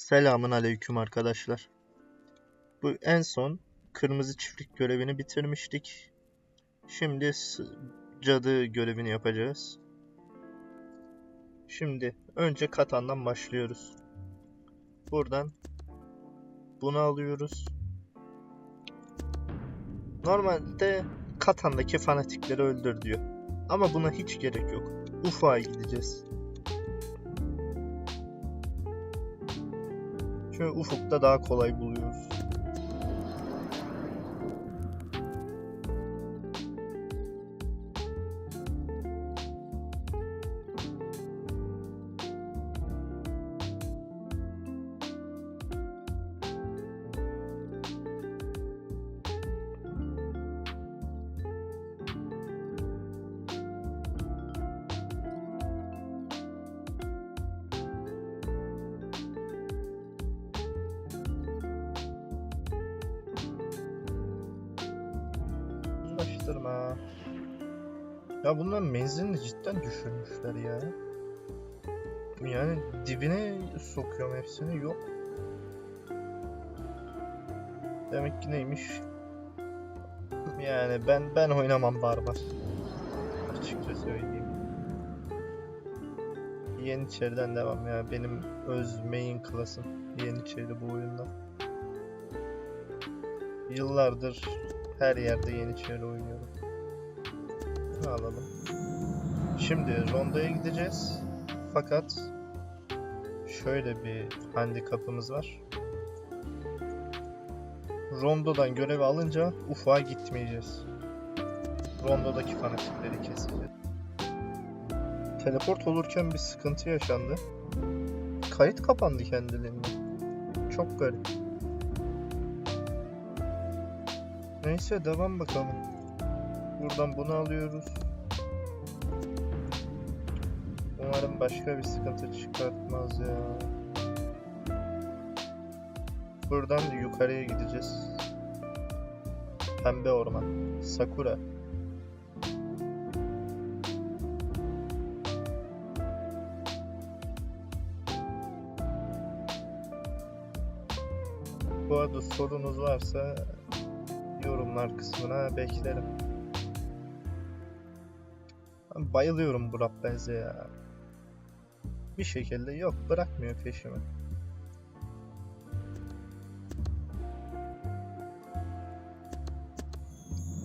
Selamun aleyküm arkadaşlar. Bu en son kırmızı çiftlik görevini bitirmiştik. Şimdi cadı görevini yapacağız. Şimdi önce Katan'dan başlıyoruz. Buradan bunu alıyoruz. Normalde Katan'daki fanatikleri öldür diyor. Ama buna hiç gerek yok. Ufa'ya gideceğiz. Çünkü ufukta daha kolay buluyoruz. Uğraştırma. Ya bunların menzilini cidden düşürmüşler ya. Yani dibine sokuyorum hepsini yok. Demek ki neymiş? Yani ben ben oynamam barbar. Açıkça söyleyeyim. Yeniçeriden devam ya. Benim öz main klasım Yeniçeri bu oyunda. Yıllardır her yerde Yeniçeri oynuyorum. Alalım. Şimdi rondoya gideceğiz. Fakat şöyle bir handikapımız var. Rondodan görevi alınca ufağa gitmeyeceğiz. Rondodaki fanatikleri keseceğiz. Teleport olurken bir sıkıntı yaşandı. Kayıt kapandı kendiliğinden. Çok garip. Neyse devam bakalım. Buradan bunu alıyoruz. Umarım başka bir sıkıntı çıkartmaz ya. Buradan yukarıya gideceğiz. Pembe orman. Sakura. Bu arada sorunuz varsa yorumlar kısmına beklerim. Ben bayılıyorum bu Rappel'ze ya. Bir şekilde yok bırakmıyor peşimi.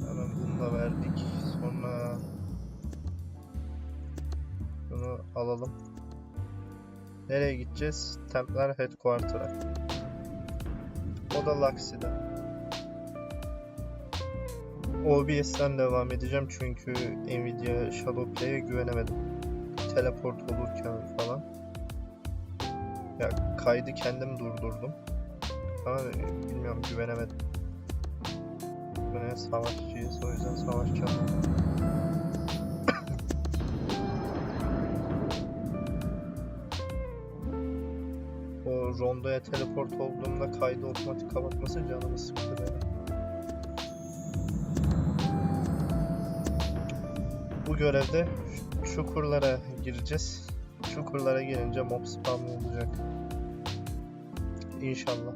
Hemen bunu da verdik. Sonra bunu alalım. Nereye gideceğiz? Templar Headquarter'a. O da Laxi'de. OBS'ten devam edeceğim çünkü Nvidia Shadow Play'e güvenemedim. Teleport olurken falan. Ya kaydı kendim durdurdum. Ama bilmiyorum güvenemedim. Bu ne savaşçıyız o yüzden savaşacağım. o rondoya teleport olduğumda kaydı otomatik kapatması canımı sıktı benim. Bu görevde çukurlara gireceğiz. Çukurlara girince mob spam olacak. İnşallah.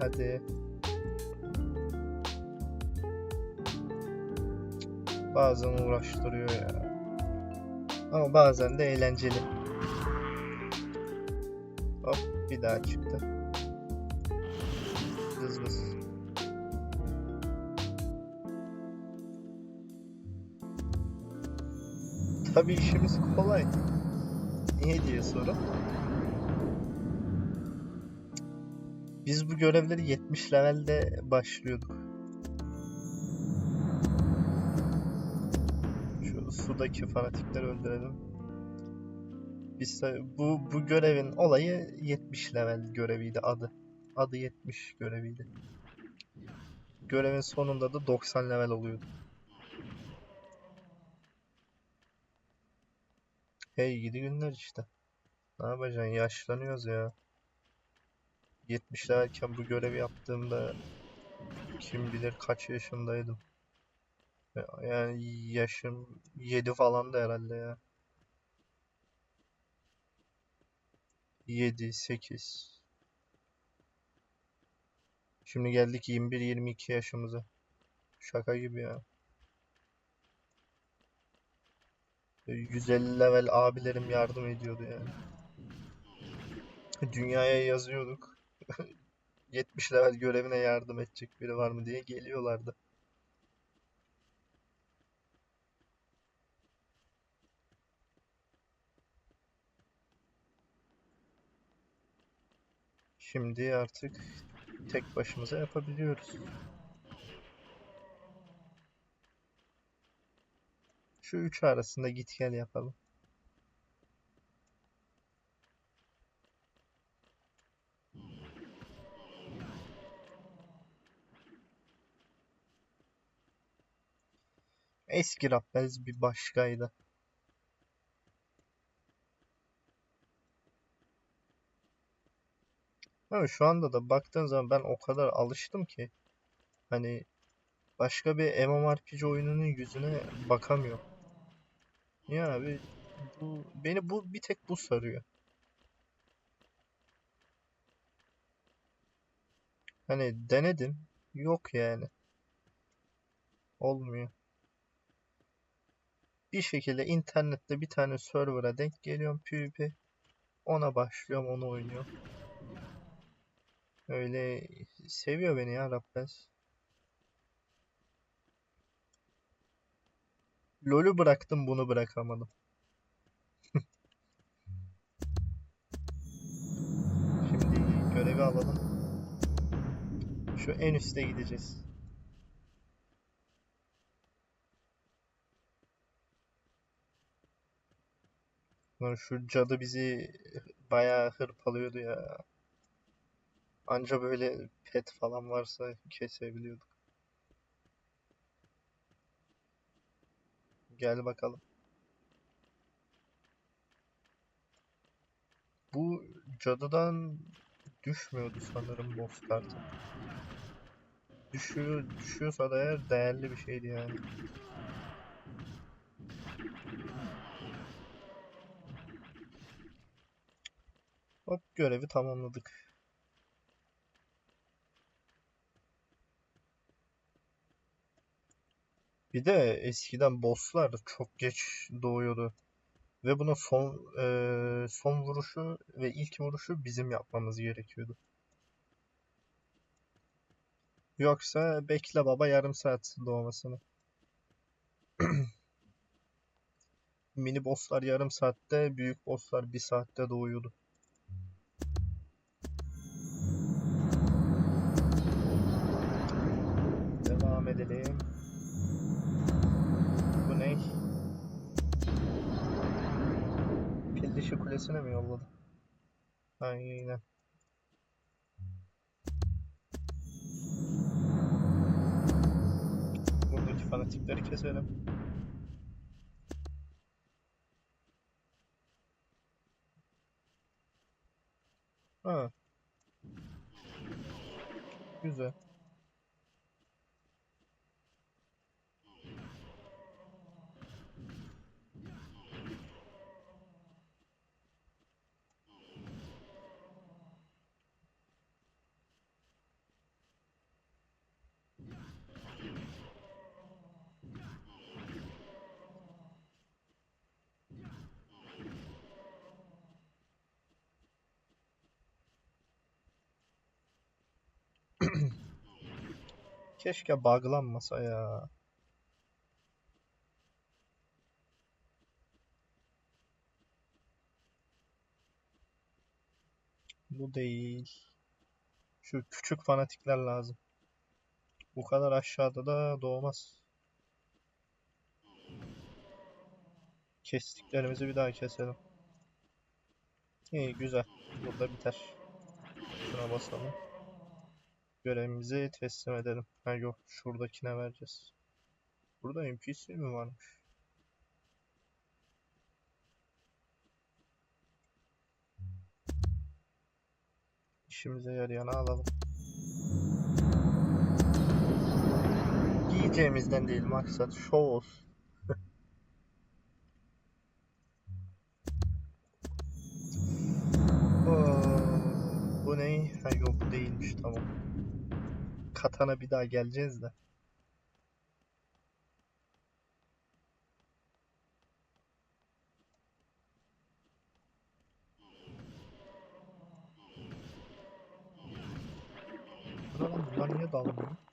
Hadi. Bazen uğraştırıyor ya. Ama bazen de eğlenceli. Hop bir daha çıktı. Tabii işimiz kolay. Niye diye soru. Biz bu görevleri 70 levelde başlıyorduk. Şu sudaki fanatikleri öldürelim. Biz bu bu görevin olayı 70 level göreviydi adı. Adı 70 göreviydi. Görevin sonunda da 90 level oluyordu. Hey gidi günler işte. Ne yapacaksın? Yaşlanıyoruz ya. 70 levelken bu görevi yaptığımda kim bilir kaç yaşındaydım. Ya- Yani yaşım 7 falan da herhalde ya. 7, 8. Şimdi geldik 21-22 yaşımıza. Şaka gibi ya. 150 level abilerim yardım ediyordu yani. Dünyaya yazıyorduk. 70 level görevine yardım edecek biri var mı diye geliyorlardı. Şimdi artık tek başımıza yapabiliyoruz. Şu üçü arasında git gel yapalım. Eski Rappels bir başkaydı. Ama şu anda da baktığın zaman ben o kadar alıştım ki hani başka bir MMORPG oyununun yüzüne bakamıyorum. Niye abi? Bu beni bu bir tek bu sarıyor. Hani denedim. Yok yani. Olmuyor. Bir şekilde internette bir tane server'a denk geliyorum PvP. Ona başlıyorum, onu oynuyorum. Öyle seviyor beni ya Rappels. LoL'ü bıraktım, bunu bırakamadım. Şimdi görevi alalım. Şu en üste gideceğiz. Lan şu cadı bizi bayağı hırpalıyordu ya. Anca böyle pet falan varsa kesebiliyorduk. Gel bakalım. Bu cadıdan düşmüyordu sanırım boss kartı. Düşüyor, düşüyorsa da eğer değerli bir şeydi yani. Hop görevi tamamladık. Bir de eskiden bosslar çok geç doğuyordu. Ve buna son eee, son vuruşu ve ilk vuruşu bizim yapmamız gerekiyordu. Yoksa bekle baba yarım saat doğmasını. Mini bosslar yarım saatte, büyük bosslar bir saatte doğuyordu. Devam edelim. Dişi kulesine mi yolladı? Aynen. Buradaki fanatikleri keselim. Ha. Güzel. Keşke buglanmasa ya. Bu değil. Şu küçük fanatikler lazım. Bu kadar aşağıda da doğmaz. Kestiklerimizi bir daha keselim. İyi güzel. Burada biter. Şuna basalım. Görevimizi teslim edelim. Ha yok şuradakine vereceğiz. Burada NPC mi varmış? İşimize yarayana alalım. Giyeceğimizden değil maksat şov olsun. Bu ne? Ha yok değilmiş tamam. Katana bir daha geleceğiz de. Bunlar niye dalmıyor?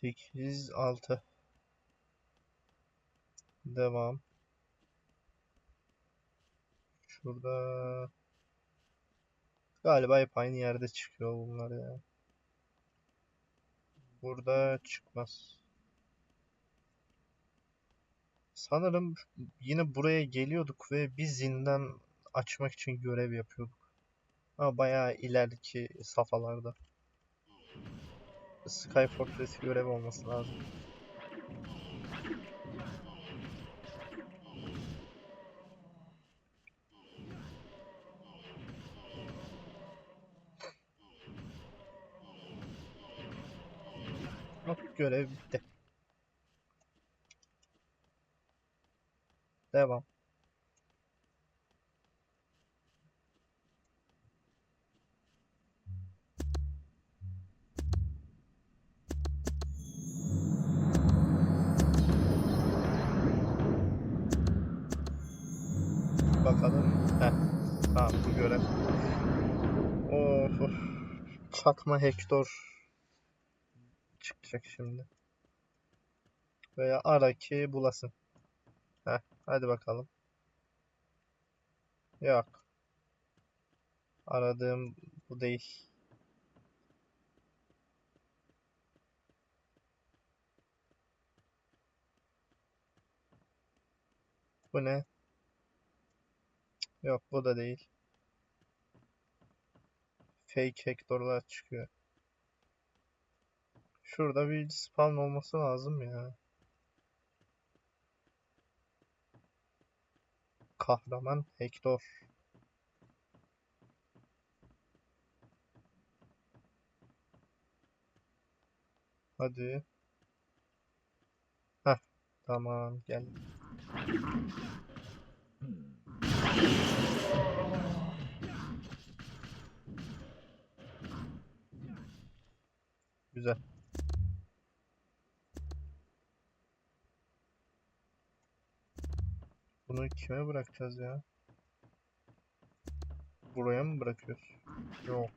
Sekiz, altı. Devam. Şurada galiba hep aynı yerde çıkıyor bunlar ya. Burada çıkmaz. Sanırım yine buraya geliyorduk ve bir zindan açmak için görev yapıyorduk. Ama bayağı ileriki safhalarda. Sky Fortress görevi olması lazım. Hop görev bitti. Devam. Bakalım. Heh. Tamam bu görev. Of, of. Çatma Hector çıkacak şimdi. Veya ara ki bulasın. Heh, hadi bakalım. Yok. Aradığım bu değil. Bu ne? Yok bu da değil. Fake Hector'lar çıkıyor. Şurada bir spawn olması lazım ya. Kahraman Hector. Hadi. Heh, tamam gel. Güzel. Bunu kime bırakacağız ya? Buraya mı bırakıyoruz? Yok.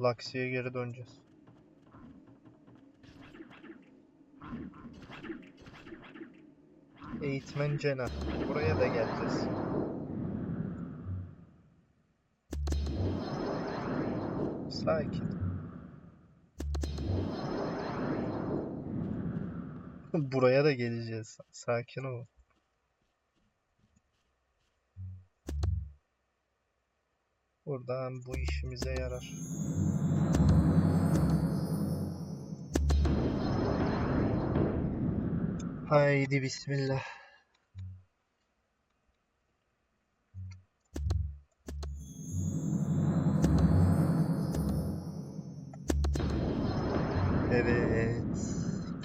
Laksi'ye geri döneceğiz. Eğitmen Cena. Buraya da geleceğiz. Sakin. Buraya da geleceğiz. Sakin ol. Buradan bu işimize yarar. Haydi bismillah. Evet.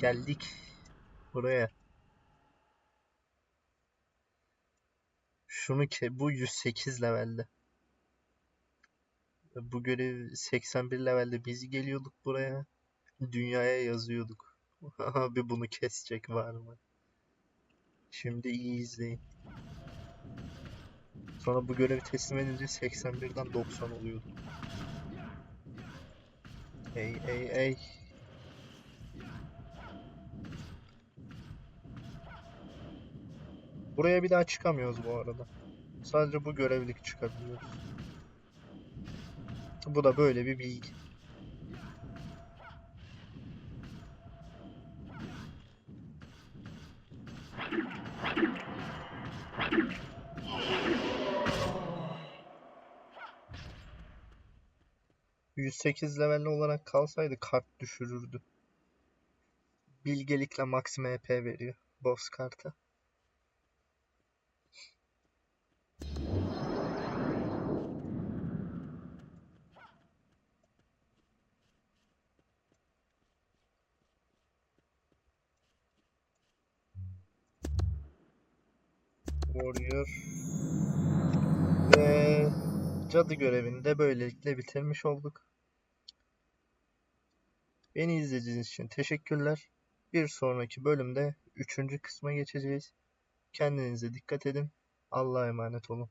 Geldik buraya. Şunu ke bu 108 levelde. Bu görev 81 levelde biz geliyorduk buraya. Dünyaya yazıyorduk. Abi bunu kesecek var mı? Şimdi iyi izleyin. Sonra bu görevi teslim edince 81'den 90 oluyordu. Ey ey ey. Buraya bir daha çıkamıyoruz bu arada. Sadece bu görevlik çıkabiliyoruz. Bu da böyle bir bilgi. ...108 levelli olarak kalsaydı kart düşürürdü. bilgelikle max MP veriyor boss kartı. Warrior ve cadı görevini de böylelikle bitirmiş olduk. Beni izlediğiniz için teşekkürler. Bir sonraki bölümde 3. kısma geçeceğiz. Kendinize dikkat edin. Allah'a emanet olun.